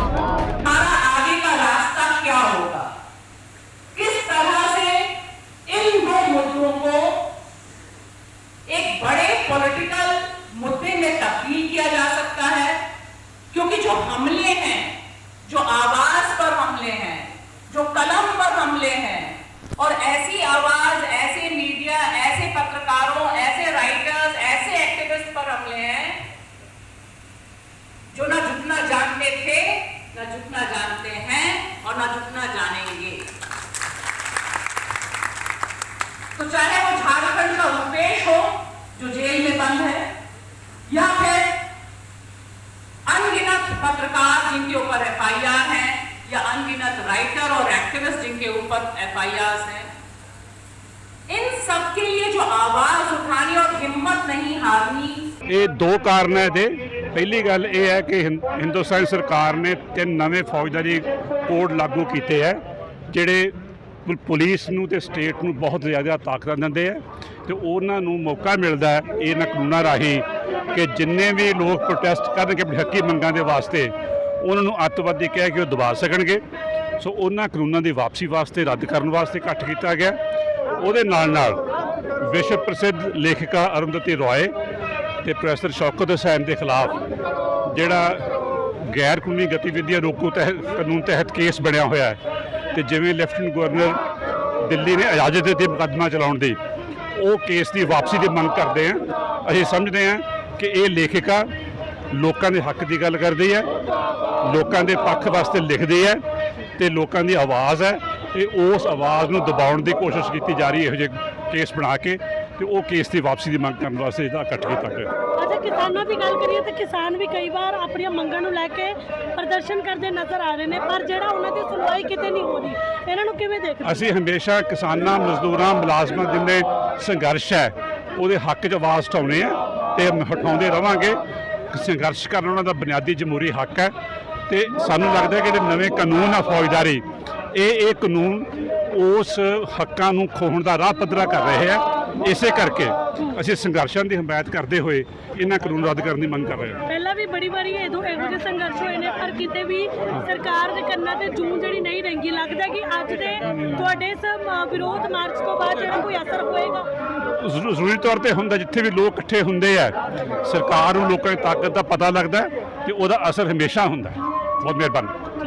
आगे का रास्ता क्या होगा? किस तरह से इन दो मुद्दों को एक बड़े पॉलिटिकल मुद्दे में तब्दील किया जा सकता है? क्योंकि जो हमले हैं ना झुकना जानते हैं और न झुकना जानेंगे। तो चाहे वो झारखंड का रूपेश हो, जो जेल में बंद है, या फिर अनगिनत पत्रकार जिनके ऊपर एफआईआर है, या अनगिनत राइटर और एक्टिविस्ट जिनके ऊपर एफआईआर है, इन सबके लिए जो आवाज़ उठानी और हिम्मत नहीं हारनी। ये दो कारण थे ਪਹਿਲੀ ਗੱਲ ਇਹ ਹੈ ਕਿ ਹਿੰ- ਹਿੰਦੁਸਤਾਨ ਸਰਕਾਰ ਨੇ ਤਿੰਨ ਨਵੇਂ ਫੌਜਦਾਰੀ ਕੋਡ ਲਾਗੂ ਕੀਤੇ ਹੈ, ਜਿਹੜੇ ਪੁਲਿਸ ਨੂੰ ਤੇ ਸਟੇਟ ਨੂੰ ਬਹੁਤ ਜ਼ਿਆਦਾ ਤਾਕਤਾਂ ਦਿੰਦੇ ਆ ਤੇ ਉਹਨਾਂ ਨੂੰ ਮੌਕਾ ਮਿਲਦਾ ਹੈ ਇਹਨਾਂ ਕਾਨੂੰਨਾਂ ਰਾਹੀਂ ਕਿ ਜਿੰਨੇ ਵੀ ਲੋਕ ਪ੍ਰੋਟੈਸਟ ਕਰਨਗੇ ਆਪਣੀ ਹੱਕੀ ਮੰਗਾਂ ਦੇ ਵਾਸਤੇ, ਉਹਨਾਂ ਨੂੰ ਅੱਤਵਾਦੀ ਕਹਿ ਕੇ ਉਹ ਦਬਾ ਸਕਣਗੇ। ਸੋ ਉਹਨਾਂ ਕਾਨੂੰਨਾਂ ਦੀ ਵਾਪਸੀ ਵਾਸਤੇ, ਰੱਦ ਕਰਨ ਵਾਸਤੇ ਇਕੱਠ ਕੀਤਾ ਗਿਆ। ਉਹਦੇ ਨਾਲ ਨਾਲ ਵਿਸ਼ਵ ਪ੍ਰਸਿੱਧ ਲੇਖਿਕਾ ਅਰੁੰਧਤੀ ਰੋਏ ਤੇ ਪ੍ਰੋਫੈਸਰ ਸ਼ੌਕਤ ਹੁਸੈਨ ਦੇ ਖਿਲਾਫ ਜਿਹੜਾ ਗੈਰ ਕਾਨੂੰਨੀ ਗਤੀਵਿਧੀਆਂ ਰੋਕੂ ਤਹਿਤ ਕਾਨੂੰਨ ਤਹਿਤ ਕੇਸ ਬਣਿਆ ਹੋਇਆ ਹੈ ਤੇ ਜਿਵੇਂ ਲੈਫਟੀਨੈਂਟ ਗਵਰਨਰ ਦਿੱਲੀ ਨੇ ਇਜਾਜ਼ਤ ਦਿੱਤੀ ਮੁਕੱਦਮਾ ਚਲਾਉਣ ਦੀ, ਉਹ ਕੇਸ ਦੀ ਵਾਪਸੀ ਦੀ ਮੰਗ ਕਰਦੇ ਆ। ਅਸੀਂ ਸਮਝਦੇ ਆ ਕਿ ਇਹ ਲੇਖਿਕਾ ਲੋਕਾਂ ਦੇ ਹੱਕ ਦੀ ਗੱਲ ਕਰਦੀ ਹੈ, ਲੋਕਾਂ ਦੇ ਪੱਖ ਵਾਸਤੇ ਲਿਖਦੀ ਹੈ ਤੇ ਲੋਕਾਂ ਦੀ ਆਵਾਜ਼ ਹੈ ਤੇ ਉਸ ਆਵਾਜ਼ ਨੂੰ ਦਬਾਉਣ ਦੀ ਕੋਸ਼ਿਸ਼ ਕੀਤੀ ਜਾ ਰਹੀ ਹੈ, ਇਹੋ ਜਿਹੇ ਕੇਸ ਬਣਾ ਕੇ। ਤੇ ਉਹ ਕੇਸ ਦੀ ਵਾਪਸੀ ਦੀ ਮੰਗ ਕਰਨ ਵਾਸਤੇ ਇਹਦਾ ਇਕੱਠ ਕੀਤਾ ਗਿਆ। ਅੱਛਾ ਕਿਸਾਨਾਂ ਦੀ ਗੱਲ ਕਰੀਏ ਤਾਂ ਕਿਸਾਨ ਵੀ ਕਈ ਵਾਰ ਆਪਣੀਆਂ ਮੰਗਾਂ ਨੂੰ ਲੈ ਕੇ ਪ੍ਰਦਰਸ਼ਨ ਕਰਦੇ ਨਜ਼ਰ ਆ ਰਹੇ ਨੇ ਪਰ ਜਿਹੜਾ ਉਹਨਾਂ ਦੀ ਸੁਣਵਾਈ ਕਿਤੇ ਨਹੀਂ ਹੋ ਰਹੀ। ਇਹਨਾਂ ਨੂੰ ਕਿਵੇਂ ਦੇਖਦੇ ਹੋ? ਅਸੀਂ ਹਮੇਸ਼ਾ ਕਿਸਾਨਾਂ ਮਜ਼ਦੂਰਾਂ ਮੁਲਾਜ਼ਮਾਂ ਜਿੰਨੇ ਸੰਘਰਸ਼ ਹੈ ਉਹਦੇ ਹੱਕ 'ਚ ਆਵਾਜ਼ ਉਠਾਉਂਦੇ ਆ ਤੇ ਉਠਾਉਂਦੇ ਰਵਾਂਗੇ। ਸੰਘਰਸ਼ ਕਰਨਾ ਉਹਨਾਂ ਦਾ ਬੁਨਿਆਦੀ ਜਮਹੂਰੀ ਹੱਕ ਹੈ ਤੇ ਸਾਨੂੰ ਲੱਗਦਾ ਹੈ ਕਿ ਜਿਹੜੇ ਨਵੇਂ ਕਾਨੂੰਨ ਆ ਫੌਜਦਾਰੀ ਇਹ ਇਹ ਕਾਨੂੰਨ ਉਸ ਹੱਕਾਂ ਨੂੰ ਖੋਹਣ ਦਾ ਰਾਹ ਪੱਧਰਾ ਕਰ ਰਹੇ ਆ। ਇਸੇ ਕਰਕੇ ਅਸੀਂ ਸੰਘਰਸ਼ਾਂ ਦੀ ਹਮਾਇਤ ਕਰਦੇ ਹੋਏ ਇਹਨਾਂ ਕਾਨੂੰਨ ਰੱਦ ਕਰਨ ਦੀ ਮੰਗ ਕਰ ਰਹੇ ਹਾਂ। ਪਹਿਲਾਂ ਵੀ ਬੜੀ ਵਾਰੀ ਇਹੋ ਇਹੋ ਜਿਹੇ ਸੰਘਰਸ਼ ਹੋਏ ਨੇ ਪਰ ਕਿਤੇ ਵੀ ਸਰਕਾਰ ਦੇ ਕੰਨਾਂ ਤੇ ਜੂੰ ਜਿਹੜੀ ਨਹੀਂ ਰੰਗੀ ਲੱਗਦਾ ਕਿ ਅੱਜ ਦੇ ਤੁਹਾਡੇ ਅ, ਵਿਰੋਧ ਮਾਰਚ ਤੋਂ ਬਾਅਦ ਜਿਹੜਾ ਕੋਈ ਅਸਰ ਹੋਏਗਾ। ਜ਼ਰੂ- ਜ਼ਰੂਰੀ ਤੌਰ ਤੇ ਹੁੰਦਾ ਜਿੱਥੇ ਵੀ ਲੋਕ ਇਕੱਠੇ ਹੁੰਦੇ ਆ ਸਰਕਾਰ ਨੂੰ ਲੋਕਾਂ ਦੀ ਤਾਕਤ ਦਾ ਪਤਾ ਲੱਗਦਾ ਤੇ ਉਹਦਾ ਅਸਰ ਹਮੇਸ਼ਾ ਹੁੰਦਾ। ਬਹੁਤ ਮਿਹਰਬਾਨੀ।